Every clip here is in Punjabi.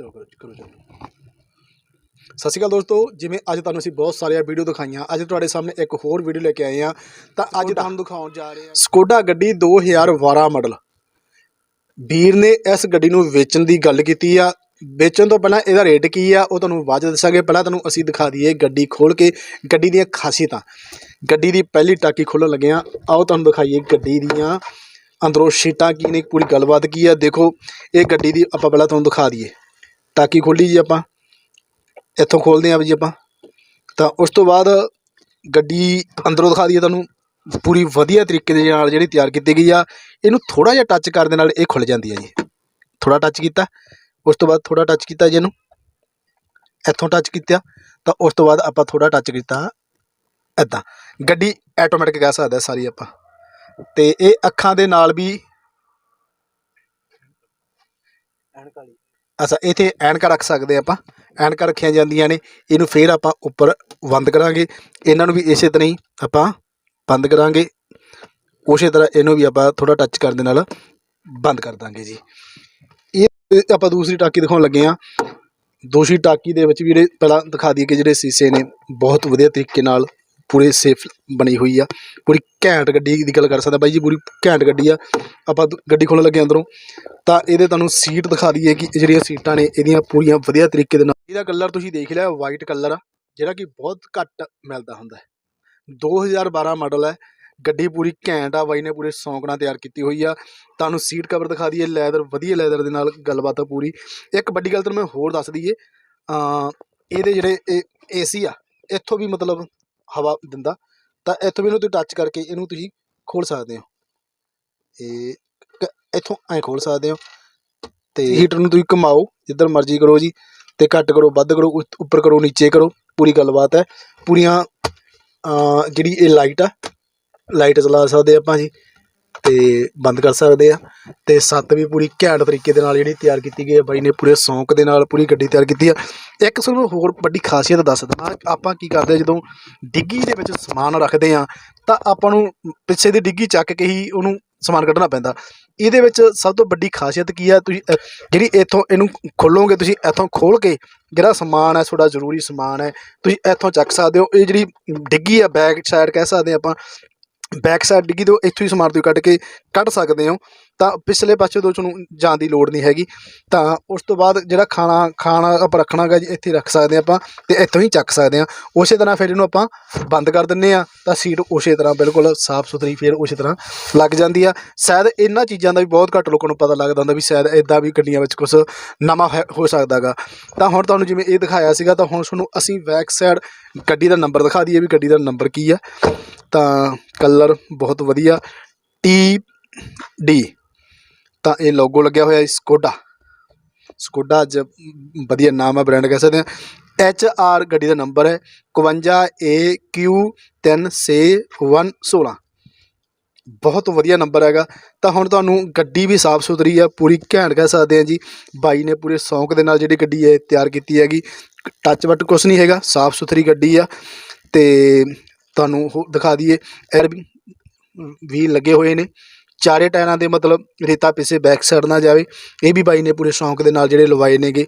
ਚਲੋ ਕਰੋ ਕਰੋ ਚਲੋ। ਸਤਿ ਸ਼੍ਰੀ ਅਕਾਲ ਦੋਸਤੋ ਜਿਵੇਂ ਅੱਜ ਤੁਹਾਨੂੰ ਅਸੀਂ ਬਹੁਤ ਸਾਰੀਆਂ ਵੀਡੀਓ ਦਿਖਾਈਆਂ ਅੱਜ ਤੁਹਾਡੇ ਸਾਹਮਣੇ ਇੱਕ ਹੋਰ ਵੀਡੀਓ ਲੈ ਕੇ ਆਏ ਆ ਤਾਂ ਅੱਜ ਤੁਹਾਨੂੰ ਦਿਖਾਉਣ ਜਾ ਰਹੇ ਹਾਂ। ਸਕੋਡਾ ਗੱਡੀ 2012 ਮਾਡਲ। ਵੀਰ ਨੇ ਇਸ ਗੱਡੀ ਨੂੰ ਵੇਚਣ ਦੀ ਗੱਲ ਕੀਤੀ ਆ। ਵੇਚਣ ਤੋਂ ਪਹਿਲਾਂ ਇਹਦਾ ਰੇਟ ਕੀ ਆ ਉਹ ਤੁਹਾਨੂੰ ਬਾਅਦ ਦੱਸਾਂਗੇ। ਪਹਿਲਾਂ ਤੁਹਾਨੂੰ ਅਸੀਂ ਦਿਖਾ ਦਈਏ ਗੱਡੀ ਖੋਲ ਕੇ ਗੱਡੀ ਦੀਆਂ ਖਾਸੀਅਤਾਂ। ਗੱਡੀ ਦੀ ਪਹਿਲੀ ਟਾਕੀ ਖੋਲਣ ਲੱਗੇ ਆ ਆਓ ਤੁਹਾਨੂੰ ਦਿਖਾਈਏ ਗੱਡੀ ਦੀਆਂ। ਅੰਦਰੋਂ ਸ਼ੀਟਾਂ ਕੀ ਨੇ ਪੂਰੀ ਗੱਲਬਾਤ ਕੀ ਆ। ਦੇਖੋ ਇਹ ਗੱਡੀ ਦੀ ਆਪਾਂ ਪਹਿਲਾਂ ਤੁਹਾਨੂੰ ਦਿਖਾ ਦਈਏ। ਟਾਕੀ ਖੋਲੀ ਜੀ ਆਪਾਂ, ਇੱਥੋਂ ਖੋਲਦੇ ਆਂ ਜੀ ਆਪਾਂ। ਤਾਂ ਉਸ ਤੋਂ ਬਾਅਦ ਗੱਡੀ ਅੰਦਰੋਂ ਦਿਖਾ ਦਈਏ ਤੁਹਾਨੂੰ, ਪੂਰੀ ਵਧੀਆ ਤਰੀਕੇ ਦੇ ਨਾਲ ਜਿਹੜੀ ਤਿਆਰ ਕੀਤੀ ਗਈ ਆ, ਇਹਨੂੰ ਥੋੜਾ ਜਿਹਾ ਟੱਚ ਕਰਨ ਦੇ ਨਾਲ ਇਹ ਖੁੱਲ ਜਾਂਦੀ ਹੈ ਜੀ। ਥੋੜਾ ਟੱਚ ਕੀਤਾ, ਉਸ ਤੋਂ ਬਾਅਦ ਥੋੜਾ ਟੱਚ ਕੀਤਾ ਜੀ ਇਹਨੂੰ। ਇੱਥੋਂ ਟੱਚ ਕੀਤਾ, ਤਾਂ ਉਸ ਤੋਂ ਬਾਅਦ ਆਪਾਂ ਥੋੜਾ ਟੱਚ ਕੀਤਾ ਐਦਾਂ ਗੱਡੀ ਆਟੋਮੈਟਿਕ ਕਹਿ ਸਕਦੇ ਹਾਂ ਸਾਰੀ ਆਪਾਂ। ਤੇ ਇਹ ਅੱਖਾਂ ਦੇ ਨਾਲ ਵੀ ਅੱਛਾ ਇੱਥੇ ਐਨਕਾਂ ਰੱਖ ਸਕਦੇ ਆਪਾਂ। ਐਨਕਾਂ ਰੱਖੀਆਂ ਜਾਂਦੀਆਂ ਨੇ, ਇਹਨੂੰ ਫੇਰ ਆਪਾਂ ਉੱਪਰ ਬੰਦ ਕਰਾਂਗੇ। ਇਹਨਾਂ ਨੂੰ ਵੀ ਇਸੇ ਤਰ੍ਹਾਂ ਹੀ ਆਪਾਂ ਬੰਦ ਕਰਾਂਗੇ। ਉਸੇ ਤਰ੍ਹਾਂ ਇਹਨੂੰ ਵੀ ਆਪਾਂ ਥੋੜਾ ਟੱਚ ਕਰਨ ਦੇ ਨਾਲ ਬੰਦ ਕਰ ਦਾਂਗੇ ਜੀ। ਇਹ ਆਪਾਂ ਦੂਸਰੀ ਟਾਕੀ ਦਿਖਾਉਣ ਲੱਗੇ ਆ ਦੂਸਰੀ ਟਾਕੀ ਦੇ ਵਿੱਚ ਵੀ ਜਿਹੜੇ ਪਹਿਲਾਂ ਦਿਖਾ ਦਈਏ ਕਿ ਜਿਹੜੇ ਸੀਸੇ ਨੇ, ਬਹੁਤ ਵਧੀਆ ਤਰੀਕੇ ਨਾਲ ਪੂਰੇ ਸੇਫ ਬਣੀ ਹੋਈ ਆ। ਪੂਰੀ ਘੈਂਟ ਗੱਡੀ ਦੀ ਗੱਲ ਕਰ ਸਕਦਾ ਬਾਈ ਜੀ, ਪੂਰੀ ਘੈਂਟ ਗੱਡੀ ਆ। ਆਪਾਂ ਗੱਡੀ ਖੋਲ੍ਹਣ ਲੱਗੇ ਅੰਦਰੋਂ। ਤਾਂ ਇਹਦੇ ਤੁਹਾਨੂੰ ਸੀਟ ਦਿਖਾ ਦਈਏ ਕਿ ਇਹ ਜਿਹੜੀਆਂ ਸੀਟਾਂ ਨੇ, ਇਹਦੀਆਂ ਪੂਰੀਆਂ ਵਧੀਆ ਤਰੀਕੇ ਦੇ ਨਾਲ। ਇਹਦਾ ਕਲਰ ਤੁਸੀਂ ਦੇਖ ਲਿਆ ਵਾਈਟ ਕਲਰ ਆ, ਜਿਹੜਾ ਕਿ ਬਹੁਤ ਘੱਟ ਮਿਲਦਾ ਹੁੰਦਾ ਹੈ। 2012 ਮਾਡਲ ਹੈ, ਗੱਡੀ ਪੂਰੀ ਘੈਂਟ ਆ ਬਾਈ ਨੇ ਪੂਰੇ ਸ਼ੌਂਕ ਨਾਲ ਤਿਆਰ ਕੀਤੀ ਹੋਈ ਆ। ਤੁਹਾਨੂੰ ਸੀਟ ਕਵਰ ਦਿਖਾ ਦਈਏ ਲੈਦਰ ਵਧੀਆ ਲੈਦਰ ਦੇ ਨਾਲ ਗੱਲਬਾਤ ਆ ਪੂਰੀ। ਇੱਕ ਵੱਡੀ ਗੱਲ ਤੁਹਾਨੂੰ ਮੈਂ ਹੋਰ ਦੱਸ ਦਈਏ ਇਹਦੇ ਜਿਹੜੇ ਇਹ ਏਸੀ ਆ, ਇੱਥੋਂ ਵੀ ਮਤਲਬ ਹਵਾ ਦਿੰਦਾ, ਤਾਂ ਇੱਥੋਂ ਵੀ ਇਹਨੂੰ ਤੁਸੀਂ ਟੱਚ ਕਰਕੇ ਇਹਨੂੰ ਤੁਸੀਂ ਖੋਲ ਸਕਦੇ ਹੋ। ਇਹ ਕ- ਇੱਥੋਂ ਐਂ ਖੋਲ ਸਕਦੇ ਹੋ। ਤੇ ਹੀਟਰ ਨੂੰ ਤੁਸੀਂ ਘੁਮਾਓ, ਜਿੱਧਰ ਮਰਜ਼ੀ ਕਰੋ ਜੀ, ਤੇ ਘੱਟ ਕਰੋ, ਵੱਧ ਕਰੋ, ਉ- ਉੱਪਰ ਕਰੋ, ਨੀਚੇ ਕਰੋ, ਪੂਰੀ ਗੱਲਬਾਤ ਹੈ। ਪੂਰੀਆਂ ਅਮ ਜਿਹੜੀ ਇਹ ਲਾਈਟ ਆ ਲਾਈਟ ਚਲਾ ਸਕਦੇ ਆਪਾਂ ਜੀ। ਤੇ ਬੰਦ ਕਰ ਸਕਦੇ ਆ। ਤੇ ਸੱਤ ਵੀ ਪੂਰੀ ਘੈਂਟ ਤਰੀਕੇ ਦੇ ਨਾਲ ਜਿਹੜੀ ਤਿਆਰ ਕੀਤੀ ਗਈ ਹੈ ਬਾਈ ਨੇ, ਪੂਰੇ ਸ਼ੌਂਕ ਦੇ ਨਾਲ ਪੂਰੀ ਗੱਡੀ ਤਿਆਰ ਕੀਤੀ ਆ। ਇੱਕ ਤੁਹਾਨੂੰ ਹੋਰ ਵੱਡੀ ਖਾਸੀਅਤ ਦੱਸ ਦਵਾਂ ਆਪਾਂ ਕੀ ਕਰਦੇ ਆ, ਜਦੋਂ ਡਿੱਗੀ ਦੇ ਵਿੱਚ ਸਮਾਨ ਰੱਖਦੇ ਆ, ਤਾਂ ਆਪਾਂ ਨੂੰ ਪਿੱਛੇ ਦੀ ਡਿੱਗੀ ਚੱਕ ਕੇ ਹੀ ਉਹਨੂੰ ਸਮਾਨ ਕੱਢਣਾ ਪੈਂਦਾ। ਇਹਦੇ ਵਿੱਚ ਸਭ ਤੋਂ ਵੱਡੀ ਖਾਸੀਅਤ ਕੀ ਆ, ਤੁਸੀਂ ਜਿਹੜੀ ਇੱਥੋਂ ਇਹਨੂੰ ਖੋਲੋਗੇ, ਤੁਸੀਂ ਇੱਥੋਂ ਖੋਲ ਕੇ ਜਿਹੜਾ ਸਮਾਨ ਹੈ, ਤੁਹਾਡਾ ਜ਼ਰੂਰੀ ਸਮਾਨ ਹੈ, ਤੁਸੀਂ ਇੱਥੋਂ ਚੱਕ ਸਕਦੇ ਹੋ। ਇਹ ਜਿਹੜੀ ਡਿੱਗੀ ਆ, ਬੈਕ ਸਾਈਡ ਕਹਿ ਸਕਦੇ ਆਪਾਂ ਬੈਕ ਸਾਈਡ ਡਿੱਗੀ ਤੋਂ ਇੱਥੋਂ ਹੀ ਸਮਾਨ ਤੁਸੀਂ ਕੱਢ ਕੇ ਕੱਢ ਸਕਦੇ ਹੋ। ਤਾਂ ਪਿਛਲੇ ਪਾਸੇ ਤੋਂ ਤੁਹਾਨੂੰ ਜਾਣ ਦੀ ਲੋੜ ਨਹੀਂ ਹੈਗੀ। ਤਾਂ ਉਸ ਤੋਂ ਬਾਅਦ ਜਿਹੜਾ ਖਾਣਾ ਖਾਣਾ ਆਪਾਂ ਰੱਖਣਾ ਗਾ ਜੀ, ਇੱਥੇ ਰੱਖ ਸਕਦੇ ਹਾਂ ਆਪਾਂ ਤੇ ਇੱਥੋਂ ਹੀ ਚੱਕ ਸਕਦੇ ਹਾਂ। ਉਸੇ ਤਰ੍ਹਾਂ ਫਿਰ ਇਹਨੂੰ ਆਪਾਂ ਬੰਦ ਕਰ ਦਿੰਨੇ ਆ ਤਾਂ ਸੀਟ ਉਸੇ ਤਰ੍ਹਾਂ ਬਿਲਕੁਲ ਸਾਫ਼ ਸੁਥਰੀ ਫਿਰ ਉਸੇ ਤਰ੍ਹਾਂ ਲੱਗ ਜਾਂਦੀ ਆ। ਸ਼ਾਇਦ ਇਹਨਾਂ ਚੀਜ਼ਾਂ ਦਾ ਵੀ ਬਹੁਤ ਘੱਟ ਲੋਕਾਂ ਨੂੰ ਪਤਾ ਲੱਗਦਾ ਹੁੰਦਾ ਵੀ ਸ਼ਾਇਦ ਇਦਾਂ ਵੀ ਗੱਡੀਆਂ ਵਿੱਚ ਕੁਝ ਨਵਾਂ ਹੈ- ਹੋ ਸਕਦਾਗਾ। ਤਾਂ ਹੁਣ ਤੁਹਾਨੂੰ ਜਿਵੇਂ ਇਹ ਦਿਖਾਇਆ ਸੀਗਾ ਤਾਂ ਹੁਣ ਤੁਹਾਨੂੰ ਅਸੀਂ ਬੈਕ ਸਾਈਡ ਗੱਡੀ ਦਾ ਨੰਬਰ ਦਿਖਾ ਦਈਏ ਵੀ ਗੱਡੀ ਦਾ ਨੰਬਰ ਕੀ ਆ। ਤਾਂ ਕਲਰ ਬਹੁਤ ਵਧੀਆ ਟੀ ਡੀ ਤਾਂ ਇਹ ਲੋਗੋ ਲੱਗਿਆ ਹੋਇਆ ਸਕੋਡਾ। ਸਕੋਡਾ ਅੱਜ ਵਧੀਆ ਨਾਮ ਹੈ ਬ੍ਰਾਂਡ ਕਹਿ ਸਕਦੇ ਹਾਂ। ਐਚ ਆਰ ਗੱਡੀ ਦਾ ਨੰਬਰ ਹੈ 51 ਏ ਕਿਊ 3 ਸੇ 116 ਬਹੁਤ ਵਧੀਆ ਨੰਬਰ ਹੈਗਾ। ਤਾਂ ਹੁਣ ਤੁਹਾਨੂੰ ਗੱਡੀ ਵੀ ਸਾਫ਼ ਸੁਥਰੀ ਆ ਪੂਰੀ ਘੈਂਟ ਕਹਿ ਸਕਦੇ ਆ ਜੀ। ਬਾਈ ਨੇ ਪੂਰੇ ਸ਼ੌਂਕ ਦੇ ਨਾਲ ਜਿਹੜੀ ਗੱਡੀ ਹੈ ਤਿਆਰ ਕੀਤੀ ਹੈਗੀ ਟੱਚ ਵੱਟ ਕੁਛ ਨਹੀਂ ਹੈਗਾ, ਸਾਫ਼ ਸੁਥਰੀ ਗੱਡੀ ਆ। ਤੇ ਤੁਹਾਨੂੰ ਉਹ ਦਿਖਾ ਦਈਏ ਐਰ ਵੀ ਲੱਗੇ ਹੋਏ ਨੇ। ਚਾਰੇ ਟਾਇਰਾਂ ਦੇ ਮਤਲਬ ਰੇਤਾ ਪਿੱਛੇ ਬੈਕ ਸਾਈਡ ਨਾ ਜਾਵੇ। ਇਹ ਵੀ ਬਾਈ ਨੇ ਪੂਰੇ ਸ਼ੌਂਕ ਦੇ ਨਾਲ ਜਿਹੜੇ ਲਵਾਏ ਨੇਗੇ।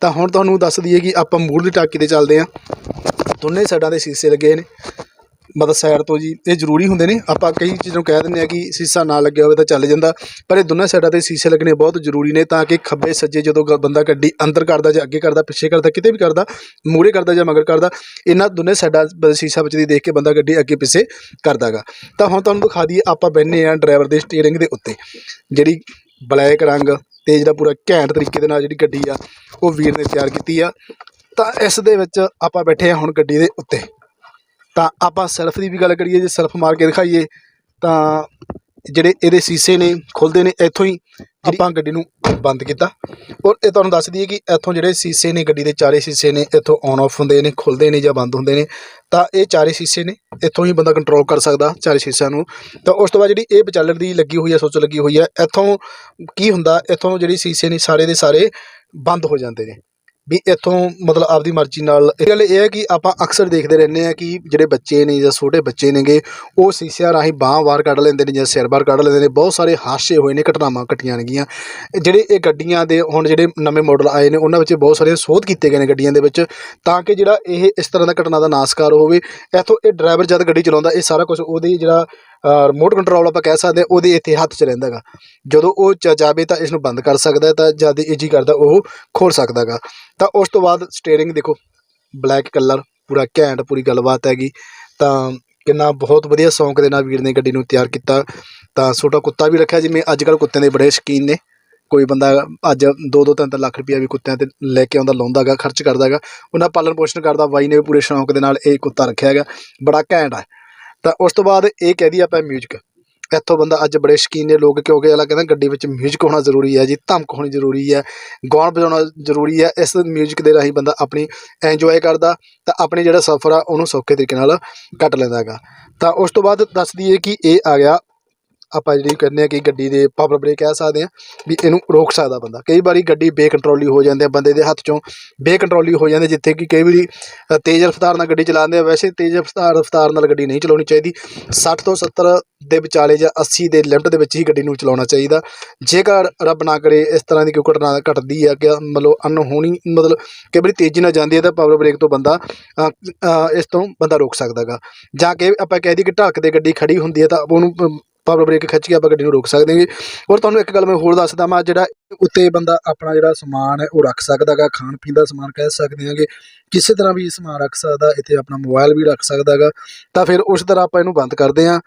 ਤਾਂ ਹੁਣ ਤੁਹਾਨੂੰ ਦੱਸ ਦਈਏ ਕਿ ਆਪਾਂ ਮੂਲ ਦੀ ਟਾਕੀ ਤੇ ਚੱਲਦੇ ਹਾਂ। ਦੋਨੇ ਸਾਈਡਾਂ ਦੇ ਸੀਸੇ ਲੱਗੇ ਨੇ। ਮਤਲਬ ਸਾਈਡ ਤੋਂ ਜੀ, ਇਹ ਜ਼ਰੂਰੀ ਹੁੰਦੇ ਨੇ। ਆਪਾਂ ਕਈ ਚੀਜ਼ਾਂ ਨੂੰ ਕਹਿ ਦਿੰਦੇ ਆ ਕਿ ਸੀਸਾ ਨਾ ਲੱਗਿਆ ਹੋਵੇ ਤਾਂ ਚੱਲ ਜਾਂਦਾ। ਪਰ ਇਹ ਦੋਨਾਂ ਸਾਈਡਾਂ ਤੇ ਸੀਸੇ ਲੱਗਣੇ ਬਹੁਤ ਜ਼ਰੂਰੀ ਨੇ ਤਾਂ ਕਿ ਖੱਬੇ ਸੱਜੇ ਜਦੋਂ ਗ- ਬੰਦਾ ਗੱਡੀ ਅੰਦਰ ਕਰਦਾ ਜਾਂ ਅੱਗੇ ਕਰਦਾ, ਪਿੱਛੇ ਕਰਦਾ, ਕਿਤੇ ਵੀ ਕਰਦਾ, ਮੂਹਰੇ ਕਰਦਾ ਜਾਂ ਮਗਰ ਕਰਦਾ, ਇਹਨਾਂ ਦੋਨੇ ਸਾਈਡਾਂ ਬ- ਸੀਸਾ ਵਿੱਚ ਦੀ ਦੇਖ ਕੇ ਬੰਦਾ ਗੱਡੀ ਅੱਗੇ ਪਿੱਛੇ ਕਰਦਾਗਾ। ਤਾਂ ਹੁਣ ਤੁਹਾਨੂੰ ਦਿਖਾ ਦਈਏ, ਆਪਾਂ ਬੈਠੇ ਆ ਡਰਾਈਵਰ ਦੇ ਸਟੀਅਰਿੰਗ ਦੇ ਉੱਤੇ। ਜਿਹੜੀ ਬਲੈਕ ਰੰਗ ਤੇ ਜਿਹੜਾ ਪੂਰਾ ਘੈਂਟ ਤਰੀਕੇ ਦੇ ਨਾਲ ਜਿਹੜੀ ਗੱਡੀ ਆ, ਉਹ ਵੀਰ ਨੇ ਤਿਆਰ ਕੀਤੀ ਆ। ਤਾਂ ਇਸ ਦੇ ਵਿੱਚ ਆਪਾਂ ਬੈਠੇ ਆ ਹੁਣ ਗੱਡੀ ਦੇ ਉੱਤੇ। ਤਾਂ ਆਪਾਂ ਸੈਲਫ ਦੀ ਵੀ ਗੱਲ ਕਰੀਏ ਜੇ ਸੈਲਫ ਮਾਰ ਕੇ ਦਿਖਾਈਏ ਤਾਂ ਜਿਹੜੇ ਇਹਦੇ ਸੀਸੇ ਨੇ ਖੁੱਲਦੇ ਨੇ ਇੱਥੋਂ ਹੀ ਆਪਾਂ ਗੱਡੀ ਨੂੰ ਬੰਦ ਕੀਤਾ। ਔਰ ਇਹ ਤੁਹਾਨੂੰ ਦੱਸ ਦਈਏ ਕਿ ਇੱਥੋਂ ਜਿਹੜੇ ਸੀਸੇ ਨੇ ਗੱਡੀ ਦੇ ਚਾਰੇ ਸੀਸੇ ਨੇ ਇੱਥੋਂ ਔਨ ਆਫ ਹੁੰਦੇ ਨੇ ਖੁੱਲਦੇ ਨੇ ਜਾਂ ਬੰਦ ਹੁੰਦੇ ਨੇ ਤਾਂ ਇਹ ਚਾਰੇ ਸੀਸੇ ਨੇ ਇੱਥੋਂ ਹੀ ਬੰਦਾ ਕੰਟਰੋਲ ਕਰ ਸਕਦਾ ਚਾਰੇ ਸੀਸਿਆਂ ਨੂੰ। ਤਾਂ ਉਸ ਤੋਂ ਬਾਅਦ ਜਿਹੜੀ ਇਹ ਵਿਚਾਲਰ ਦੀ ਲੱਗੀ ਹੋਈ ਹੈ ਸੋਚ ਲੱਗੀ ਹੋਈ ਹੈ ਇੱਥੋਂ ਕੀ ਹੁੰਦਾ ਇੱਥੋਂ ਜਿਹੜੀ ਸੀਸੇ ਨੇ ਸਾਰੇ ਦੇ ਸਾਰੇ ਬੰਦ ਹੋ ਜਾਂਦੇ ਨੇ। ਵੀ ਇੱਥੋਂ ਮਤਲਬ ਆਪਦੀ ਮਰਜ਼ੀ ਨਾਲ, ਇਹ ਗੱਲ ਇਹ ਹੈ ਕਿ ਆਪਾਂ ਅਕਸਰ ਦੇਖਦੇ ਰਹਿੰਦੇ ਆ ਕਿ ਜਿਹੜੇ ਬੱਚੇ ਨੇ ਜਾਂ ਛੋਟੇ ਬੱਚੇ ਨੇਗੇ, ਉਹ ਸੀਸਿਆਂ ਰਾਹੀਂ ਬਾਂਹ ਬਾਹਰ ਕੱਢ ਲੈਂਦੇ ਨੇ ਜਾਂ ਸਿਰ ਬਾਹਰ ਕੱਢ ਲੈਂਦੇ ਨੇ। ਬਹੁਤ ਸਾਰੇ ਹਾਦਸੇ ਹੋਏ ਨੇ, ਘਟਨਾਵਾਂ ਘਟੀਆਂ ਨੇਗੀਆਂ। ਜਿਹੜੇ ਇਹ ਗੱਡੀਆਂ ਦੇ ਹੁਣ ਜਿਹੜੇ ਨਵੇਂ ਮਾਡਲ ਆਏ ਨੇ, ਉਹਨਾਂ ਵਿੱਚ ਬਹੁਤ ਸਾਰੇ ਸੋਧ ਕੀਤੇ ਗਏ ਨੇ ਗੱਡੀਆਂ ਦੇ ਵਿੱਚ, ਤਾਂ ਕਿ ਜਿਹੜਾ ਇਹ ਇਸ ਤਰ੍ਹਾਂ ਦਾ ਘਟਨਾ ਦਾ ਨਾਸਕਾਰ ਹੋਵੇ। ਇੱਥੋਂ ਇਹ ਡਰਾਈਵਰ ਜਦ ਗੱਡੀ ਚਲਾਉਂਦਾ, ਇਹ ਸਾਰਾ ਕੁਝ ਉਹਦੀ ਜਿਹੜਾ ਰਿਮੋਟ ਕੰਟਰੋਲ ਆਪਾਂ ਕਹਿ ਸਕਦੇ ਹਾਂ, ਉਹਦੇ ਇੱਥੇ ਹੱਥ 'ਚ ਰਹਿੰਦਾ ਗਾ। ਜਦੋਂ ਉਹ ਚ- ਚਾਹੇ ਤਾਂ ਇਸ ਨੂੰ ਬੰਦ ਕਰ ਸਕਦਾ ਤਾਂ ਜਦ ਇਹ ਜੀ ਕਰਦਾ ਉਹ ਖੋਲ ਸਕਦਾ ਗਾ। ਤਾਂ ਉਸ ਤੋਂ ਬਾਅਦ ਸਟੀਅਰਿੰਗ ਦੇਖੋ ਬਲੈਕ ਕਲਰ ਪੂਰਾ ਘੈਂਟ, ਪੂਰੀ ਗੱਲਬਾਤ ਹੈਗੀ। ਤਾਂ ਕਿੰਨਾ ਬਹੁਤ ਵਧੀਆ ਸ਼ੌਂਕ ਦੇ ਨਾਲ ਵੀਰ ਨੇ ਗੱਡੀ ਨੂੰ ਤਿਆਰ ਕੀਤਾ। ਤਾਂ ਛੋਟਾ ਕੁੱਤਾ ਵੀ ਰੱਖਿਆ, ਜਿਵੇਂ ਅੱਜ ਕੱਲ੍ਹ ਕੁੱਤਿਆਂ ਦੇ ਬੜੇ ਸ਼ੌਕੀਨ ਨੇ। ਕੋਈ ਬੰਦਾ ਅੱਜ ਦੋ ਦੋ ਤਿੰਨ ਤਿੰਨ ਲੱਖ ਰੁਪਇਆ ਵੀ ਕੁੱਤਿਆਂ ਤੇ ਲੈ ਕੇ ਆਉਂਦਾ, ਲਾਉਂਦਾ ਗਾ, ਖਰਚ ਕਰਦਾ ਗਾ। ਉਹਨਾਂ ਪਾਲਣ ਪੋਸ਼ਣ ਕਰਦਾ, ਬਾਈ ਨੇ ਵੀ ਪੂਰੇ ਸ਼ੌਂਕ ਦੇ ਨਾਲ ਇਹ ਕੁੱਤਾ ਰੱਖਿਆ ਹੈਗਾ। ਬੜਾ ਘੈਂਟ ਹੈ ਤਾਂ ਉਸ ਤੋਂ ਬਾਅਦ ਇਹ ਕਹਿ ਦਈਏ ਆਪਾਂ ਮਿਊਜ਼ਿਕ ਇੱਥੋਂ ਬੰਦਾ ਅੱਜ ਬੜੇ ਸ਼ੌਕੀਨ ਨੇ ਲੋਕ ਕਿਉਂਕਿ ਅਗਲਾ ਕਹਿੰਦਾ ਗੱਡੀ ਵਿੱਚ ਮਿਊਜ਼ਿਕ ਹੋਣਾ ਜ਼ਰੂਰੀ ਹੈ ਜੀ, ਧਮਕ ਹੋਣੀ ਜ਼ਰੂਰੀ ਹੈ, ਗਾਉਣ ਵਜਾਉਣਾ ਜ਼ਰੂਰੀ ਹੈ, ਇਸ ਮਿਊਜ਼ਿਕ ਦੇ ਰਾਹੀਂ ਬੰਦਾ ਆਪਣੀ ਇੰਜੋਏ ਕਰਦਾ ਤਾਂ ਆਪਣੇ ਜਿਹੜਾ ਸਫ਼ਰ ਆ ਉਹਨੂੰ ਸੌਖੇ ਤਰੀਕੇ ਨਾਲ ਕੱਟ ਲੈਂਦਾ ਹੈਗਾ। ਤਾਂ ਉਸ ਤੋਂ ਬਾਅਦ ਦੱਸ ਦਈਏ ਕਿ ਇਹ ਆ ਗਿਆ ਆਪਾਂ ਜਿਹੜੀ ਕਹਿੰਦੇ ਆ ਕਿ ਗੱਡੀ ਦੇ ਪਾਵਰ ਬ੍ਰੇਕ ਕਹਿ ਸਕਦੇ ਆ, ਵੀ ਇਹਨੂੰ ਰੋਕ ਸਕਦਾ ਬੰਦਾ। ਕਈ ਵਾਰੀ ਗੱਡੀ ਬੇਕੰਟਰੋਲੀ ਹੋ ਜਾਂਦੀ ਆ, ਬੰਦੇ ਦੇ ਹੱਥ ਚੋਂ ਬੇਕੰਟਰੋਲੀ ਹੋ ਜਾਂਦੀ ਜਿੱਥੇ ਕਿ ਕਈ ਵਾਰੀ ਤੇਜ਼ ਰਫ਼ਤਾਰ ਨਾਲ ਗੱਡੀ ਚਲਾਉਂਦੇ ਆ, ਵੈਸੇ ਤੇਜ਼ ਰਫ਼ਤਾਰ ਰਫ਼ਤਾਰ ਨਾਲ ਗੱਡੀ ਨਹੀਂ ਚਲਾਉਣੀ ਚਾਹੀਦੀ। 60 ਤੋਂ 70 ਦੇ ਵਿਚਾਲੇ ਜਾਂ 80 ਦੇ ਲਿਮਟ ਦੇ ਵਿੱਚ ਹੀ ਗੱਡੀ ਨੂੰ ਚਲਾਉਣਾ ਚਾਹੀਦਾ। ਜੇਕਰ ਰੱਬ ਨਾ ਕਰੇ, ਇਸ ਤਰ੍ਹਾਂ ਦੀ ਕੋਈ ਘਟਨਾ ਘਟਦੀ ਆ ਕਿ ਮਤਲਬ ਅਨਹੋਣੀ ਮਤਲਬ ਕਈ ਵਾਰੀ ਤੇਜ਼ੀ ਨਾਲ ਜਾਂਦੀ ਹੈ ਤਾਂ ਪਾਵਰ ਬ੍ਰੇਕ ਤੋਂ ਬੰਦਾ ਇਸ ਤੋਂ ਬੰਦਾ ਰੋਕ ਸਕਦਾ ਗਾ ਜਾਂ ਕਿ ਆਪਾਂ ਕਹਿ ਦਈਏ ਕਿ ਢੱਕ ਦੇ ਗੱਡੀ ਖੜੀ ਹੁੰਦੀ ਹੈ ਤਾਂ ਉਹਨੂੰ ਪਾਵਰ ਬ੍ਰੇਕ ਖਿੱਚ ਕੇ ਆਪਾਂ ਗੱਡੀ ਨੂੰ ਰੋਕ ਸਕਦੇ ਹਾਂਗੇ ਔਰ ਤੁਹਾਨੂੰ ਇੱਕ ਗੱਲ ਮੈਂ ਹੋਰ ਦੱਸ ਮੈਂ ਜਿਹੜਾ ਉੱਤੇ ਬੰਦਾ ਆਪਣਾ ਜਿਹੜਾ ਸਮਾਨ ਹੈ, ਉਹ ਰੱਖ ਸਕਦਾ ਗਾ ਖਾਣ ਪੀਣ ਦਾ ਸਮਾਨ ਕਹਿ ਸਕਦੇ ਹਾਂਗੇ। ਕਿਸੇ ਤਰ੍ਹਾਂ ਵੀ ਸਮਾਨ ਰੱਖ ਸਕਦਾ, ਇੱਥੇ ਆਪਣਾ ਮੋਬਾਈਲ ਵੀ ਰੱਖ ਸਕਦਾ ਗਾ ਤਾਂ ਫਿਰ ਉਸ ਤਰ੍ਹਾਂ ਆਪਾਂ ਇਹਨੂੰ ਬੰਦ ਕਰਦੇ ਹਾਂ।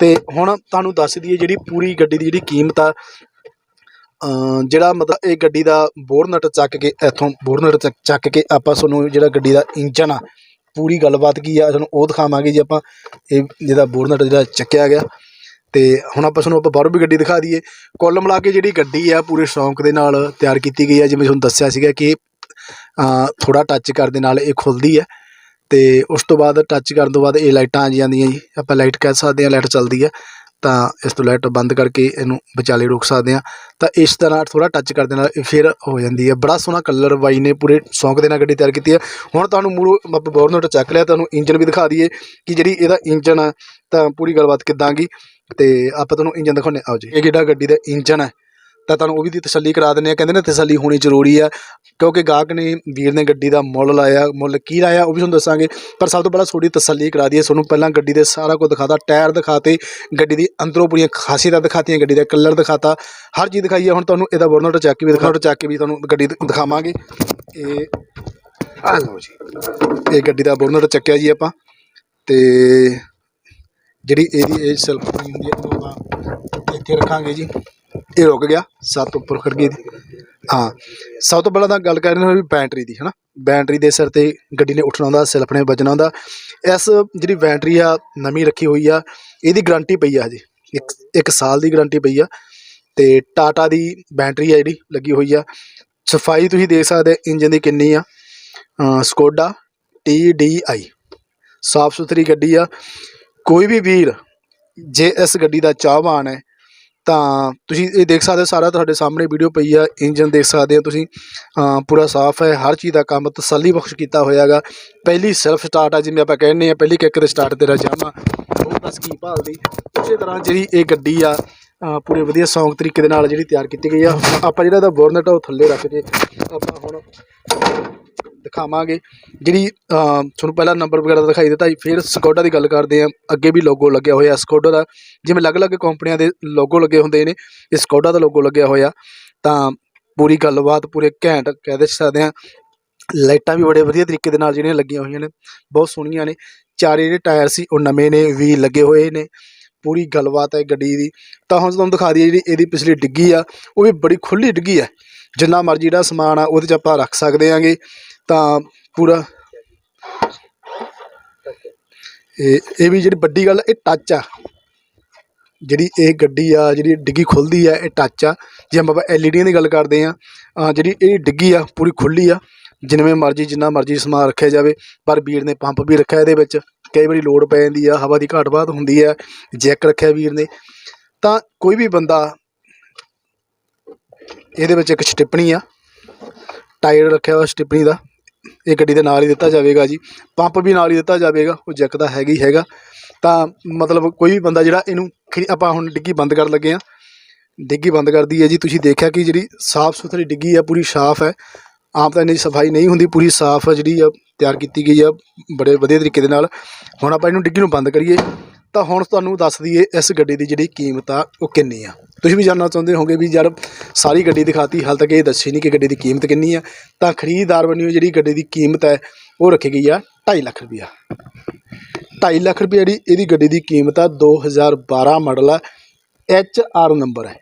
ਤੇ ਹੁਣ ਤੁਹਾਨੂੰ ਦੱਸ ਦਈਏ ਜਿਹੜੀ ਪੂਰੀ ਗੱਡੀ ਦੀ ਜਿਹੜੀ ਕੀਮਤ ਆ ਜਿਹੜਾ ਮਤਲਬ ਇਹ ਗੱਡੀ ਦਾ ਬੋਰਨਟ ਚੱਕ ਕੇ, ਇੱਥੋਂ ਬੋਰਨਟ ਚੱਕ ਚੱਕ ਕੇ ਆਪਾਂ ਤੁਹਾਨੂੰ ਜਿਹੜਾ ਗੱਡੀ ਦਾ ਇੰਜਨ ਆ, ਪੂਰੀ ਗੱਲਬਾਤ ਕੀ ਆ, ਤੁਹਾਨੂੰ ਉਹ ਦਿਖਾਵਾਂਗੇ ਜੀ ਆਪਾਂ। ਇਹ ਜਿਹਦਾ ਬੋਰਨਟ ਜਿਹੜਾ ਚੱਕਿਆ ਗਿਆ। ਤੇ ਹੁਣ ਆਪਾਂ ਤੁਹਾਨੂੰ ਆਪਾਂ ਬਾਹਰੋਂ ਵੀ ਗੱਡੀ ਦਿਖਾ ਦਈਏ। ਕੁੱਲ ਮਿਲਾ ਕੇ ਜਿਹੜੀ ਗੱਡੀ ਆ, ਪੂਰੇ ਸ਼ੌਂਕ ਦੇ ਨਾਲ ਤਿਆਰ ਕੀਤੀ ਗਈ ਆ। ਜਿਵੇਂ ਤੁਹਾਨੂੰ ਦੱਸਿਆ ਸੀਗਾ ਕਿ ਥੋੜਾ ਟੱਚ ਕਰਨ ਦੇ ਨਾਲ ਇਹ ਖੁੱਲਦੀ ਹੈ ਤੇ ਉਸ ਤੋਂ ਬਾਅਦ ਟੱਚ ਕਰਨ ਤੋਂ ਬਾਅਦ ਇਹ ਲਾਈਟਾਂ ਆ ਜਾਂਦੀਆਂ ਜੀ। ਆਪਾਂ ਲਾਈਟ ਕਹਿ ਸਕਦੇ ਹਾਂ ਲਾਈਟ ਚੱਲਦੀ ਹੈ ਤਾਂ ਇਸ ਤੋਂ ਲਾਈਟ ਬੰਦ ਕਰਕੇ ਇਹਨੂੰ ਵਿਚਾਲੇ ਰੋਕ ਸਕਦੇ ਹਾਂ। ਤਾਂ ਇਸ ਤਰ੍ਹਾਂ ਥੋੜਾ ਟੱਚ ਕਰਦੇ ਨਾਲ ਇਹ ਫਿਰ ਹੋ ਜਾਂਦੀ ਹੈ ਬੜਾ ਸੋਹਣਾ ਕਲਰ ਬਾਈ ਨੇ ਪੂਰੇ ਸ਼ੌਂਕ ਦੇ ਨਾਲ ਗੱਡੀ ਤਿਆਰ ਕੀਤੀ ਹੈ ਹੁਣ ਤੁਹਾਨੂੰ ਮੂਰੋ ਆਪਾਂ ਬੋਰਨਟ ਚੱਕ ਲਿਆ, ਤੁਹਾਨੂੰ ਇੰਜਨ ਵੀ ਦਿਖਾ ਦਈਏ ਕਿ ਜਿਹੜੀ ਇਹਦਾ ਇੰਜਨ ਆ, ਤਾਂ ਪੂਰੀ ਗੱਲਬਾਤ ਕਿੱਦਾਂ ਗੀ? ਤੇ ਆਪਾਂ ਤੁਹਾਨੂੰ ਇੰਜਨ ਦਿਖਾਉਂਦੇ ਆਓ ਜੀ। ਇਹ ਜਿਹੜਾ ਗੱਡੀ ਦਾ ਇੰਜਨ ਹੈ। ਤਾਂ ਤੁਹਾਨੂੰ ਉਹ ਵੀ ਦੀ ਤਸੱਲੀ ਕਰਾ ਦਿੰਦੇ ਆ ਕਹਿੰਦੇ ਨੇ ਤਸੱਲੀ ਹੋਣੀ ਜ਼ਰੂਰੀ ਆ ਕਿਉਂਕਿ ਗਾਹਕ ਨੇ ਵੀਰ ਨੇ ਗੱਡੀ ਦਾ ਮੁੱਲ ਲਾਇਆ ਮੁੱਲ ਕੀ ਲਾਇਆ ਉਹ ਵੀ ਤੁਹਾਨੂੰ ਦੱਸਾਂਗੇ। ਪਰ ਸਭ ਤੋਂ ਪਹਿਲਾਂ ਥੋੜੀ ਤਸੱਲੀ ਕਰਾ ਦਈਏ। ਤੁਹਾਨੂੰ ਪਹਿਲਾਂ ਗੱਡੀ ਦੇ ਸਾਰਾ ਕੁਝ ਦਿਖਾਤਾ ਟਾਇਰ ਦਿਖਾਤੇ ਗੱਡੀ ਦੀ ਅੰਦਰੋਂ ਪੂਰੀਆਂ ਖਾਸੀਅਤਾਂ ਦਿਖਾਤੀਆਂ ਗੱਡੀ ਦਾ ਕਲਰ ਦਿਖਾਤਾ। ਹਰ ਚੀਜ਼ ਦਿਖਾਈ ਹੈ। ਹੁਣ ਤੁਹਾਨੂੰ ਇਹਦਾ ਬੋਰਨਟ ਚੱਕ ਕੇ ਵੀ ਦਿਖਾਉਟ ਚੱਕ ਕੇ ਵੀ ਤੁਹਾਨੂੰ ਗੱਡੀ ਦਿਖਾਵਾਂਗੇ। ਇਹ ਆ ਲਓ ਜੀ। ਇਹ ਗੱਡੀ ਦਾ ਬੋਰਨਟ ਚੱਕਿਆ ਜੀ ਆਪਾਂ। ਤੇ ਜਿਹੜੀ ਇਹਦੀ ਇਹ ਸੈਲਫ ਬਣੀ ਹੁੰਦੀ ਹੈ ਉਹ ਆਪਾਂ ਇੱਥੇ ਰੱਖਾਂਗੇ ਜੀ। ਇਹ ਰੁਕ ਗਿਆ, ਸੱਤ ਉੱਪਰ ਖੜ ਗਈ ਹਾਂ, ਸਭ ਤੋਂ ਪਹਿਲਾਂ ਤਾਂ ਗੱਲ ਕਰ ਰਹੇ ਹਾਂ ਵੀ ਬੈਟਰੀ ਦੀ, ਹਨਾ? ਬੈਟਰੀ ਦੇ ਸਿਰ ਤੇ ਗੱਡੀ ਨੇ ਉੱਠਣਾ ਹੁੰਦਾ ਸੈਲਫ ਨੇ ਵੱਜਣਾ ਹੁੰਦਾ। ਇਸ ਜਿਹੜੀ ਬੈਟਰੀ ਆ, ਨਵੀਂ ਰੱਖੀ ਹੋਈ ਆ, ਇਹਦੀ ਗਾਰੰਟੀ ਪਈ ਆ ਜੀ ਇੱਕ ਇੱਕ ਸਾਲ ਦੀ ਗਾਰੰਟੀ ਪਈ ਆ। ਤੇ ਟਾਟਾ ਦੀ ਬੈਟਰੀ ਆ ਜਿਹੜੀ, ਲੱਗੀ ਹੋਈ ਆ। ਸਫ਼ਾਈ ਤੁਸੀਂ ਦੇਖ ਸਕਦੇ ਇੰਜਨ ਦੀ ਕਿੰਨੀ ਆ। ਸਕੋਡਾ ਟੀ ਡੀ ਆਈ ਸਾਫ਼ ਸੁਥਰੀ ਗੱਡੀ ਆ। ਕੋਈ ਵੀ ਵੀਰ ਜੇ ਇਸ ਗੱਡੀ ਦਾ ਚਾਹਵਾਨ ਹੈ, ਤਾਂ ਤੁਸੀਂ ਇਹ ਦੇਖ ਸਕਦੇ ਹੋ, ਸਾਰਾ ਤੁਹਾਡੇ ਸਾਹਮਣੇ ਵੀਡੀਓ ਪਈ ਆ ਇੰਜਨ ਦੇਖ ਸਕਦੇ ਹੋ ਤੁਸੀਂ। ਪੂਰਾ ਸਾਫ਼ ਹੈ, ਹਰ ਚੀਜ਼ ਦਾ ਕੰਮ ਤਸੱਲੀ ਬਖਸ਼ ਕੀਤਾ ਹੋਇਆ ਹੈਗਾ। ਪਹਿਲੀ ਸੈਲਫ ਸਟਾਰਟ ਆ ਜਿਵੇਂ ਆਪਾਂ ਕਹਿੰਦੇ ਆ ਪਹਿਲੀ ਕਿੱਕ ਦੇ ਸਟਾਰਟ ਤੇਰਾ ਜਾਮਾ। ਉਹ ਦੱਸ ਕੀ ਭਾਲਦੀ? ਉਸੇ ਤਰ੍ਹਾਂ ਜਿਹੜੀ ਇਹ ਗੱਡੀ ਆ ਪੂਰੇ ਵਧੀਆ ਸੌਂਗ ਤਰੀਕੇ ਦੇ ਨਾਲ ਜਿਹੜੀ ਤਿਆਰ ਕੀਤੀ ਗਈ ਆ। ਆਪਾਂ ਜਿਹੜਾ ਇਹਦਾ ਬੋਰਨਟ ਆ, ਉਹ ਥੱਲੇ ਰੱਖ ਕੇ ਆਪਾਂ ਹੁਣ ਦਿਖਾਵਾਂਗੇ। ਜਿਹੜੀ ਤੁਹਾਨੂੰ ਪਹਿਲਾਂ ਨੰਬਰ ਵਗੈਰਾ ਦਿਖਾਈ ਦਿੱਤਾ ਜੀ, ਫਿਰ ਸਕੋਡਾ ਦੀ ਗੱਲ ਕਰਦੇ ਆ ਅੱਗੇ ਵੀ ਲੋਗੋ ਲੱਗਿਆ ਹੋਇਆ ਸਕੋਡਾ ਦਾ। ਜਿਵੇਂ ਅਲੱਗ-ਅਲੱਗ ਕੰਪਨੀਆਂ ਦੇ ਲੋਗੋ ਲੱਗੇ ਹੁੰਦੇ ਨੇ ਇਹ ਸਕੋਡਾ ਦਾ ਲੋਗੋ ਲੱਗਿਆ ਹੋਇਆ। ਤਾਂ ਪੂਰੀ ਗੱਲਬਾਤ ਪੂਰੇ ਘੈਂਟ ਕਹਿ ਦੇ ਸਕਦੇ ਆ ਲਾਈਟਾਂ ਵੀ ਬੜੇ ਵਧੀਆ ਤਰੀਕੇ ਦੇ ਨਾਲ ਜਿਹੜੀਆਂ ਲੱਗੀਆਂ ਹੋਈਆਂ ਨੇ ਬਹੁਤ ਸੋਹਣੀਆਂ ਨੇ। ਚਾਰੇ ਜਿਹੜੇ ਟਾਇਰ ਸੀ ਉਹ ਨਵੇਂ ਨੇ ਵੀ ਲੱਗੇ ਹੋਏ ਨੇ। ਪੂਰੀ ਗੱਲਬਾਤ ਹੈ ਗੱਡੀ ਦੀ। ਤਾਂ ਹੁਣ ਤੁਹਾਨੂੰ ਦਿਖਾ ਦਈਏ ਜਿਹੜੀ ਇਹਦੀ ਪਿਛਲੀ ਡਿੱਗੀ ਆ ਉਹ ਵੀ ਬੜੀ ਖੁੱਲੀ ਡਿੱਗੀ ਆ ਜਿੰਨਾ ਮਰਜ਼ੀ ਜਿਹੜਾ ਸਮਾਨ ਆ ਉਹਦੇ 'ਚ ਆਪਾਂ ਰੱਖ ਸਕਦੇ ਆਂਗੇ। ਤਾਂ ਪੂਰਾ ਇਹ ਇਹ ਵੀ ਜਿਹੜੀ ਵੱਡੀ ਗੱਲ ਇਹ ਟੱਚ ਆ। ਜਿਹੜੀ ਇਹ ਗੱਡੀ ਆ, ਜਿਹੜੀ ਡਿੱਗੀ ਖੁੱਲਦੀ ਆ, ਇਹ ਟੱਚ ਆ। ਜੇ ਆਪਾਂ ਐਲਈਡੀਆਂ ਦੀ ਗੱਲ ਕਰਦੇ ਆ ਜਿਹੜੀ ਇਹ ਡਿੱਗੀ ਆ, ਪੂਰੀ ਖੁੱਲੀ ਆ ਜਿਵੇਂ ਮਰਜ਼ੀ, ਜਿੰਨਾ ਮਰਜ਼ੀ ਸਮਾਨ ਰੱਖਿਆ ਜਾਵੇ, ਪਰ ਵੀਰ ਨੇ ਪੰਪ ਵੀ ਰੱਖਿਆ ਇਹਦੇ ਵਿੱਚ। ਕਈ ਵਾਰੀ ਲੋਡ ਪੈ ਜਾਂਦੀ ਆ, ਹਵਾ ਦੀ ਘਾਟ ਬਾਤ ਹੁੰਦੀ ਆ, ਜੈਕ ਰੱਖਿਆ ਵੀਰ ਨੇ। ਤਾਂ ਕੋਈ ਵੀ ਬੰਦਾ ਇਹਦੇ ਵਿੱਚ ਇੱਕ ਸਟਿੱਪਣੀ ਆ, ਟਾਇਰ ਰੱਖਿਆ ਹੋਇਆ ਸਟਿਪਣੀ ਦਾ। ਇਹ ਗੱਡੀ ਦੇ ਨਾਲ ਹੀ ਦਿੱਤਾ ਜਾਵੇਗਾ ਜੀ। ਪੰਪ ਵੀ ਨਾਲ ਹੀ ਦਿੱਤਾ ਜਾਵੇਗਾ, ਉਹ ਜੈਕ ਦਾ ਹੈਗਾ ਹੀ ਹੈਗਾ। ਤਾਂ ਮਤਲਬ ਕੋਈ ਵੀ ਬੰਦਾ ਜਿਹੜਾ ਇਹਨੂੰ ਖਰੀ- ਆਪਾਂ ਹੁਣ ਡਿੱਗੀ ਬੰਦ ਕਰਨ ਲੱਗੇ ਆ ਡਿੱਗੀ ਬੰਦ ਕਰਦੀ ਹੈ ਜੀ। ਤੁਸੀਂ ਦੇਖਿਆ ਕਿ ਜਿਹੜੀ ਸਾਫ਼ ਸੁਥਰੀ ਡਿੱਗੀ ਆ, ਪੂਰੀ ਸਾਫ਼ ਹੈ। ਆਮ ਤਾਂ ਇੰਨੀ ਸਫ਼ਾਈ ਨਹੀਂ ਹੁੰਦੀ, ਪੂਰੀ ਸਾਫ਼ ਜਿਹੜੀ ਆ, ਤਿਆਰ ਕੀਤੀ ਗਈ ਆ ਬੜੇ ਵਧੀਆ ਤਰੀਕੇ ਦੇ ਨਾਲ। ਹੁਣ ਆਪਾਂ ਇਹਨੂੰ ਡਿੱਗੀ ਨੂੰ ਬੰਦ ਕਰੀਏ। ਤਾਂ ਹੁਣ ਤੁਹਾਨੂੰ ਦੱਸ ਦਈਏ ਇਸ ਗੱਡੀ ਦੀ ਜਿਹੜੀ ਕੀਮਤ ਆ, ਉਹ ਕਿੰਨੀ ਆ। ਤੁਸੀਂ ਵੀ ਜਾਣਨਾ ਚਾਹੁੰਦੇ ਹੋਗੇ ਵੀ ਯਾਰ ਸਾਰੀ ਗੱਡੀ ਦਿਖਾਤੀ, ਹਾਲ ਤੱਕ ਇਹ ਦੱਸੀ ਨਹੀਂ ਕਿ ਗੱਡੀ ਦੀ ਕੀਮਤ ਕਿੰਨੀ ਆ। ਤਾਂ ਖਰੀਦਦਾਰ ਵੱਲੋਂ ਜਿਹੜੀ ਗੱਡੀ ਦੀ ਕੀਮਤ ਹੈ, ਉਹ ਰੱਖੀ ਗਈ ਆ 2.5 ਲੱਖ ਰੁਪਈਆ 2.5 ਲੱਖ ਰੁਪਏ ਜਿਹੜੀ ਇਹਦੀ ਗੱਡੀ ਦੀ ਕੀਮਤ ਆ 2012 ਮਾਡਲ ਆ, ਐਚ ਆਰ ਨੰਬਰ ਹੈ।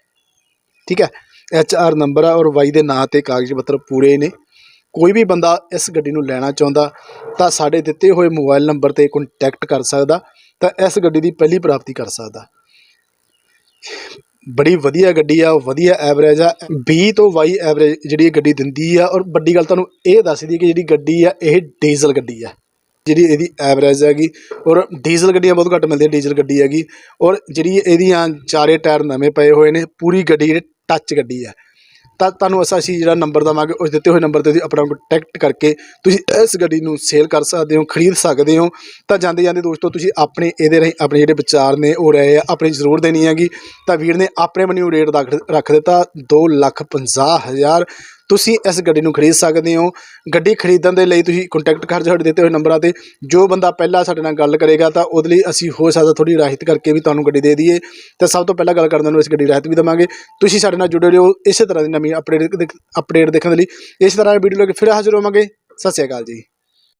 ਠੀਕ ਹੈ? ਐਚ ਆਰ ਨੰਬਰ ਆ ਔਰ ਵਾਈ ਦੇ ਨਾਂ ਤੇ ਕਾਗਜ਼ ਪੱਤਰ ਪੂਰੇ ਨੇ। ਕੋਈ ਵੀ ਬੰਦਾ ਇਸ ਗੱਡੀ ਨੂੰ ਲੈਣਾ ਚਾਹੁੰਦਾ ਤਾਂ ਸਾਡੇ ਦਿੱਤੇ ਹੋਏ ਮੋਬਾਈਲ ਨੰਬਰ ਤੇ ਕੰਟੈਕਟ ਕਰ ਸਕਦਾ। ਤਾਂ ਇਸ ਗੱਡੀ ਦੀ ਪਹਿਲੀ ਪ੍ਰਾਪਤੀ ਕਰ ਸਕਦਾ। ਬੜੀ ਵਧੀਆ ਗੱਡੀ ਆ, ਵਧੀਆ ਐਵਰੇਜ ਆ 20 ਤੋਂ 22 ਐਵਰੇਜ ਜਿਹੜੀ ਇਹ ਗੱਡੀ ਦਿੰਦੀ ਆ, ਔਰ ਵੱਡੀ ਗੱਲ ਤੁਹਾਨੂੰ ਇਹ ਦੱਸਦੀ ਕਿ ਜਿਹੜੀ ਗੱਡੀ ਆ, ਇਹ ਡੀਜ਼ਲ ਗੱਡੀ ਆ, ਜਿਹੜੀ ਇਹਦੀ ਐਵਰੇਜ ਹੈਗੀ, ਔਰ ਡੀਜ਼ਲ ਗੱਡੀਆਂ ਬਹੁਤ ਘੱਟ ਮਿਲਦੀਆਂ ਡੀਜ਼ਲ ਗੱਡੀ ਹੈਗੀ, ਔਰ ਜਿਹੜੀ ਇਹਦੀਆਂ ਚਾਰੇ ਟਾਇਰ ਨਵੇਂ ਪਏ ਹੋਏ ਨੇ, ਪੂਰੀ ਗੱਡੀ ਜਿਹੜੀ ਟੱਚ ਗੱਡੀ ਆ। ਤਾਂ ਤੁਹਾਨੂੰ ਅਸਾਂ ਅਸੀਂ ਜਿਹੜਾ ਨੰਬਰ ਦਵਾਂਗੇ, ਉਸ ਦਿੱਤੇ ਹੋਏ ਨੰਬਰ ਤੇ ਤੁਸੀਂ ਆਪਣਾ ਕੰਟੈਕਟ ਕਰਕੇ ਤੁਸੀਂ ਇਸ ਗੱਡੀ ਨੂੰ ਸੇਲ ਕਰ ਸਕਦੇ ਹੋ, ਖਰੀਦ ਸਕਦੇ ਹੋ। ਤਾਂ ਜਾਂਦੇ ਜਾਂਦੇ ਦੋਸਤੋ, ਤੁਸੀਂ ਆਪਣੇ ਇਹਦੇ ਰਾਹੀਂ ਆਪਣੇ ਜਿਹੜੇ ਵਿਚਾਰ ਨੇ, ਉਹ ਰਹੇ ਆ, ਆਪਣੀ ਜ਼ਰੂਰ ਦੇਣੀ ਹੈਗੀ। ਤਾਂ ਵੀਰ ਨੇ ਆਪਣੇ ਵੱਲੋਂ ਰੇਟ ਰੱਖ ਰੱਖ ਦਿੱਤਾ, ਦੋ ਲੱਖ ਪੰਜਾਹ ਹਜ਼ਾਰ ਤੁਸੀਂ ਇਸ ਗੱਡੀ ਨੂੰ ਖਰੀਦ ਸਕਦੇ ਹੋ। ਗੱਡੀ ਖਰੀਦਣ ਦੇ ਲਈ ਤੁਸੀਂ ਕੰਟੈਕਟ ਕਰ ਸਾਡੇ ਦਿੱਤੇ ਹੋਏ ਨੰਬਰਾਂ ਤੇ। ਜੋ ਬੰਦਾ ਪਹਿਲਾਂ ਸਾਡੇ ਨਾਲ ਗੱਲ ਕਰੇਗਾ ਤਾਂ ਉਹਦੇ ਲਈ ਅਸੀਂ ਹੋ ਸਕਦਾ ਥੋੜੀ ਰਾਹਤ ਕਰਕੇ ਵੀ ਤੁਹਾਨੂੰ ਗੱਡੀ ਦੇ ਦਈਏ। ਤਾਂ ਸਭ ਤੋਂ ਪਹਿਲਾਂ ਗੱਲ ਕਰਨ ਨੂੰ ਇਸ ਗੱਡੀ ਰਾਹਤ ਵੀ ਦੇਵਾਂਗੇ। ਤੁਸੀਂ ਸਾਡੇ ਨਾਲ ਜੁੜੇ ਰਹੋ ਇਸੇ ਤਰ੍ਹਾਂ ਦੀ ਨਵੀਂ ਅਪਡੇਟ ਅਪਡੇਟ ਦੇਖਣ ਦੇ ਲਈ। ਇਸ ਤਰ੍ਹਾਂ ਦੀ ਵੀਡੀਓ ਲੈ ਕੇ ਫਿਰ ਹਾਜ਼ਰ ਹੋਵਾਂਗੇ। ਸਤਿ ਸ਼੍ਰੀ ਅਕਾਲ ਜੀ।